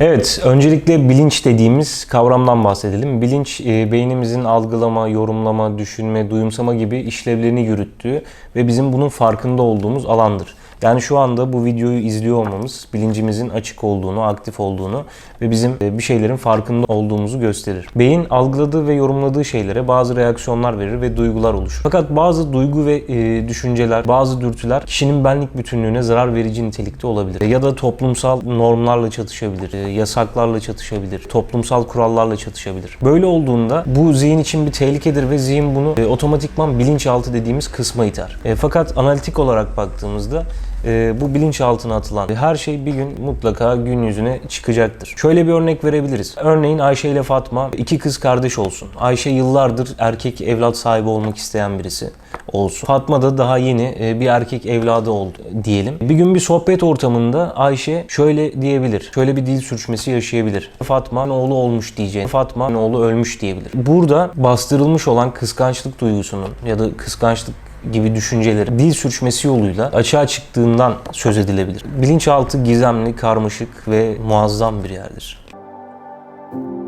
Evet, öncelikle bilinç dediğimiz kavramdan bahsedelim. Bilinç, e, beynimizin algılama, yorumlama, düşünme, duyumsama gibi işlevlerini yürüttüğü ve bizim bunun farkında olduğumuz alandır. Yani şu anda bu videoyu izliyor olmamız bilincimizin açık olduğunu, aktif olduğunu ve bizim e, bir şeylerin farkında olduğumuzu gösterir. Beyin algıladığı ve yorumladığı şeylere bazı reaksiyonlar verir ve duygular oluşur. Fakat bazı duygu ve e, düşünceler, bazı dürtüler kişinin benlik bütünlüğüne zarar verici nitelikte olabilir. Ya da toplumsal normlarla çatışabilir, e, yasaklarla çatışabilir, toplumsal kurallarla çatışabilir. Böyle olduğunda bu zihin için bir tehlikedir ve zihin bunu otomatikman bilinçaltı dediğimiz kısma iter. Fakat analitik olarak baktığımızda e, bu bilinçaltına atılan her şey bir gün mutlaka gün yüzüne çıkacaktır. Şöyle bir örnek verebiliriz. Örneğin Ayşe ile Fatma iki kız kardeş olsun. Ayşe yıllardır erkek evlat sahibi olmak isteyen birisi olsun. Fatma da daha yeni e, bir erkek evladı oldu diyelim. Bir gün bir sohbet ortamında Ayşe şöyle diyebilir. Şöyle bir dil sürçmesi yaşayabilir. Fatma oğlu olmuş diyeceğine Fatma oğlu ölmüş diyebilir. Burada bastırılmış olan kıskançlık duygusunun ya da kıskançlık gibi düşünceleri dil sürçmesi yoluyla açığa çıktığından söz edilebilir. Bilinçaltı gizemli, karmaşık ve muazzam bir yerdir. Müzik